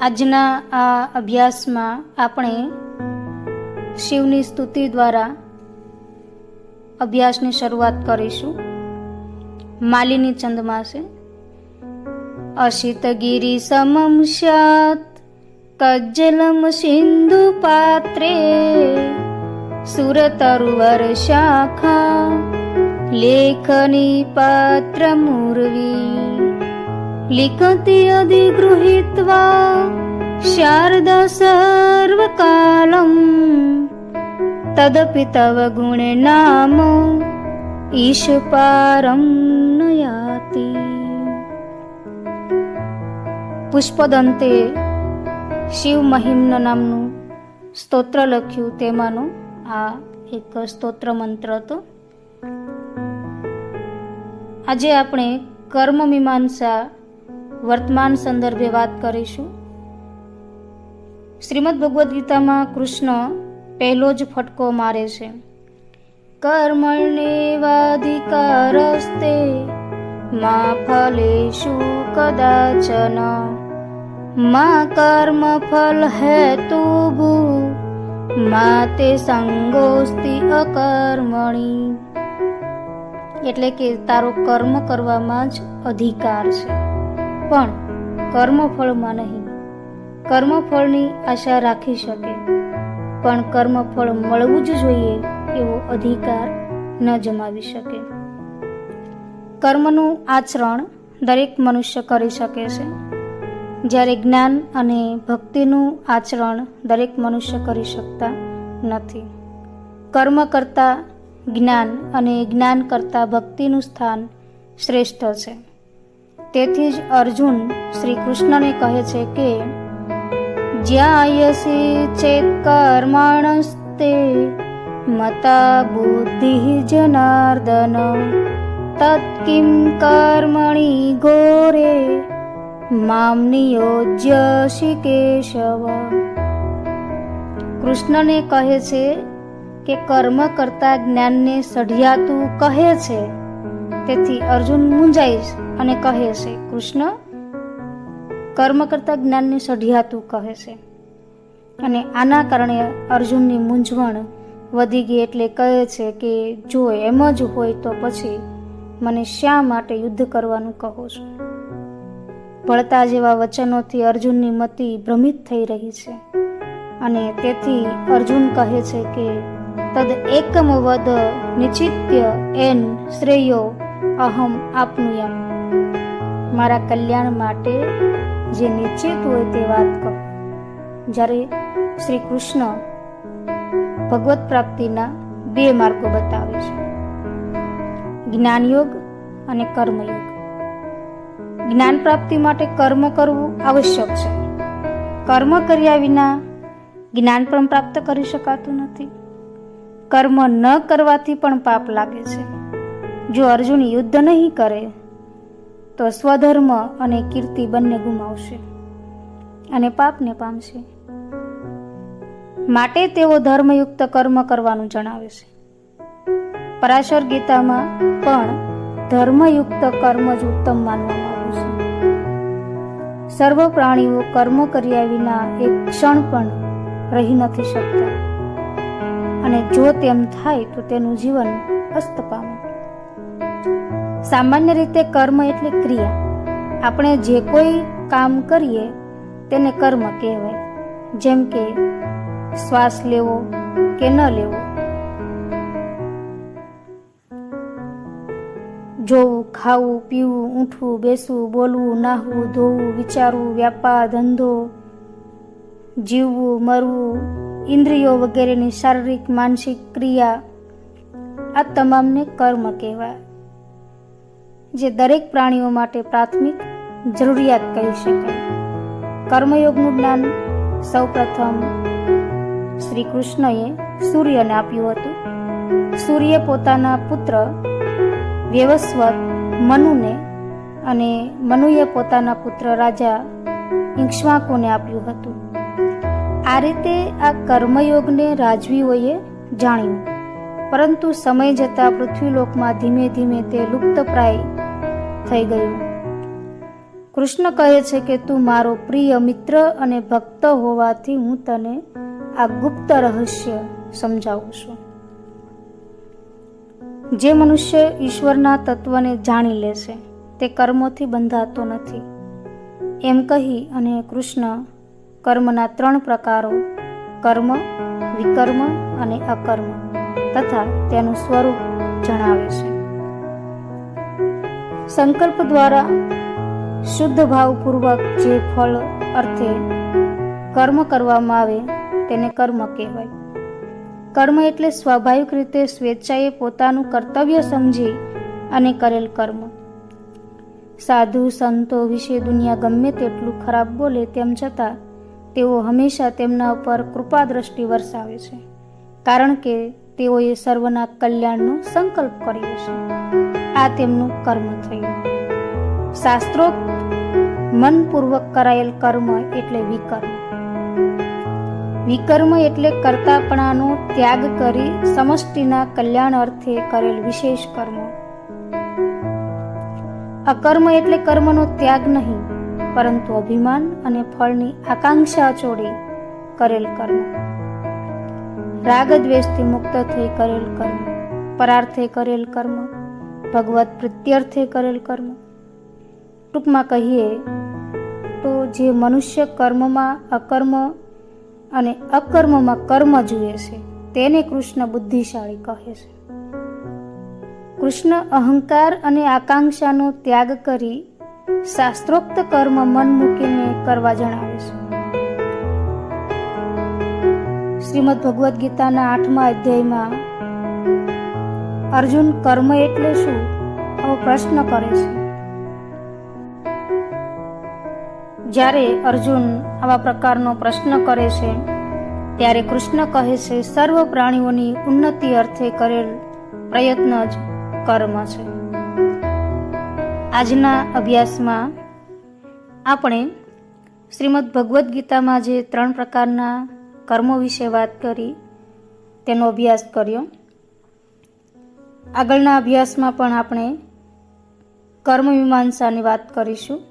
આજના આ અભ્યાસમાં આપણે શિવની સ્તુતિ દ્વારા અભ્યાસની શરૂઆત કરીશું. માલિની ચંદમાસે, અશિતગીરી સમમ સ્યાત કજ્જલમ સિંધુ પાત્રે, સુરતરુવર શાખા, લેખની પાત્ર મુરવી. लिखति अधिगृहीत्वा शारदा सर्वकालम् तदपि तव गुणे नाम ઈશપારમ નયાતિ પુષ્પદંતે શિવ મહિમ્ન નામનું સ્તોત્ર લખ્યું તેમાંનો આ એક સ્તોત્ર મંત્ર હતો આજે આપણે કર્મ મીમાંસા વર્તમાન સંદર્ભે વાત કરીશું. શ્રીમદ ભગવદ્ ગીતામાં કૃષ્ણ પહેલો જ ફટકો મારે છે. કર્મણેવાધિકારસ્તે મા ફલેશુ કદાચન. મા કર્મ ફલ હેતુભુ મા તે સંગોસ્તિ અકર્મણી. એટલે કે તારો કર્મ કરવામાં જ અધિકાર છે. પણ કર્મફળમાં નહીં. કર્મફળની આશા રાખી શકે, પણ કર્મફળ મળવું જ જોઈએ એવો અધિકાર ન જમાવી શકે. કર્મનું આચરણ દરેક મનુષ્ય કરી શકે છે. જ્યારે જ્ઞાન અને ભક્તિનું આચરણ દરેક મનુષ્ય કરી શકતા નથી. કર્મ કરતાં જ્ઞાન અને જ્ઞાન કરતાં ભક્તિનું સ્થાન શ્રેષ્ઠ છે. તેથી જ અર્જુન શ્રી કૃષ્ણને કહે છે કે, જ્યાયસી ચેત કર્મણસ્તે મતા બુદ્ધિ જનાર્દન તત્કિમ કર્મણી ઘોરે, મામ નિયોજ્ય કેશવ કૃષ્ણને કહે છે કે, કર્મ કરતા જ્ઞાનને સઢિયાતું કહે છે. તેથી અર્જુન મૂંઝાય અને કહે છે, કૃષ્ણ, કર્મ કરતા જ્ઞાનને સઢિયાતું કહે છે. અને આના કારણે અર્જુનની મૂંઝવણ વધી ગઈ એટલે કહે છે કે, જો એમ જ હોય તો પછી મને શા માટે યુદ્ધ કરવાનું કહો છો? ભળતા જેવા વચનોથી અર્જુનની મતિ ભ્રમિત થઈ રહી છે. અને તેથી અર્જુન કહે છે કે, તદ એકમ વદ નિચિત્ય એન શ્રેયો અહમ આપનુયમ મારા કલ્યાણ માટે જે નિશ્ચિત હોય તે વાત કહો. જ્યારે શ્રી કૃષ્ણ ભગવત પ્રાપ્તિના બે માર્ગો બતાવે છે. જ્ઞાનયોગ અને કર્મયોગ. જ્ઞાન પ્રાપ્તિ માટે કર્મ કરવું આવશ્યક છે. કર્મ કર્યા વિના જ્ઞાન પણ પ્રાપ્ત કરી શકાતું નથી. કર્મ ન કરવાથી પણ પાપ લાગે છે. જો અર્જુન યુદ્ધ નહીં કરે તો સ્વધર્મ અને કીર્તિ બંને ગુમાવશે અને પાપને પામશે. માટે તેઓ ધર્મયુક્ત કર્મ કરવાનું જણાવે છે. પરાશર ગીતામાં પણ ધર્મયુક્ત કર્મ જ ઉત્તમ માનવામાં આવ્યું છે. સર્વ પ્રાણીઓ કર્મ કર્યા વિના એક ક્ષણ પણ રહી નથી શકતા. અને જો તેમ થાય તો તેનું જીવન અસ્ત પામે સામાન્ય રીતે કર્મ એટલે ક્રિયા. આપણે જે કોઈ કામ કરીએ, તેને કર્મ કહેવાય. જેમ કે, શ્વાસ લેવો કે ન લેવો. જોવું, ખાવું, પીવું, ઊઠવું, બેસવું, બોલવું, નાહવું, ધોવું, વિચારવું, વ્યાપાર, ધંધો, જીવવું, મરવું, ઇન્દ્રિયો વગેરેની શારીરિક, માનસિક ક્રિયા, આ તમામને કર્મ કહેવાય. જે દરેક પ્રાણીઓ માટે પ્રાથમિક જરૂરિયાત કહી શકાય. કર્મયોગનું જ્ઞાન સૌપ્રથમ શ્રી કૃષ્ણએ સૂર્યને આપ્યું હતું. સૂર્ય પોતાના પુત્ર વ્યવસ્વત મનુને અને મનુએ પોતાના પુત્ર રાજા ઇક્ષ્વાકુને આપ્યું હતું. આ રીતે આ કર્મયોગને રાજવીઓએ જાણ્યું. પરંતુ સમય જતાં પૃથ્વીલોકમાં ધીમે ધીમે તે લુપ્તપ્રાય થઈ ગયું. કૃષ્ણ કહે છે કે, તું મારો પ્રિય મિત્ર અને ભક્ત હોવાથી હું તને આ ગુપ્ત રહસ્ય સમજાવું છું. જે મનુષ્ય ઈશ્વરના તત્વને જાણી લે છે, તે કર્મોથી બંધાતો નથી. એમ કહી અને કૃષ્ણ કર્મના ત્રણ પ્રકારો, કર્મ, વિકર્મ અને અકર્મ, તથા તેનું સ્વરૂપ જણાવે છે. સંકલ્પ દ્વારા શુદ્ધ ભાવપૂર્વક જે ફળ અર્થે કર્મ કરવામાં આવે, તેને કર્મ કહેવાય. કર્મ એટલે સ્વાભાવિક રીતે સ્વેચ્છાએ પોતાનું કર્તવ્ય સમજી અને કરેલ કર્મ. સાધુ, સંતો વિશે દુનિયા ગમે તેટલું ખરાબ બોલે તેમ છતાં, તેઓ હંમેશા તેમના ઉપર કૃપા દ્રષ્ટિ વરસાવે છે. કારણ કે તેઓએ સર્વના કલ્યાણનો સંકલ્પ કર્યો છે. આ તેમનું કર્મ થયું. શાસ્ત્રોક્ત મનપૂર્વક કરાયેલ કર્મ એટલે વિકર્મ. વિકર્મ એટલે કર્તાપણાનો ત્યાગ કરી સમષ્ટિના કલ્યાણ અર્થે કરેલ વિશેષ કર્મ. અકર્મ એટલે કર્મનો ત્યાગ નહીં, પરંતુ અભિમાન અને ફળની આકાંક્ષા છોડી કરેલ કર્મ. રાગ દ્વેષથી મુક્ત થઈ કરેલ કર્મ, પરાર્થે કરેલ કર્મ, ભગવત પ્રત્યર્થે કરેલ કર્મ. ટૂંકમાં કહીએ તો જે મનુષ્ય કર્મમાં અકર્મ અને અકર્મમાં કર્મ જુએ છે, તેને કૃષ્ણ બુદ્ધિશાળી કહે છે. કૃષ્ણ અહંકાર અને આકાંક્ષાનો ત્યાગ કરી શાસ્ત્રોક્ત કર્મ મન મૂકીને કરવા જણાવે છે. શ્રીમદ ભગવદ્ ગીતાના આઠમા અધ્યાયમાં અર્જુન કર્મ એટલે શું? આવો પ્રશ્ન કરે છે. જ્યારે અર્જુન આવા પ્રકારનો પ્રશ્ન કરે છે, ત્યારે કૃષ્ણ કહે છે, સર્વ પ્રાણીઓની ઉન્નતિ અર્થે કરેલ પ્રયત્ન જ કર્મ છે. આજના અભ્યાસમાં આપણે શ્રીમદ ભગવદ્ ગીતામાં જે ત્રણ પ્રકારના કર્મો વિશે વાત કરી, તેનો અભ્યાસ કર્યો. આગળના અભ્યાસમાં પણ આપણે કર્મ મીમાંસાની વાત કરીશું.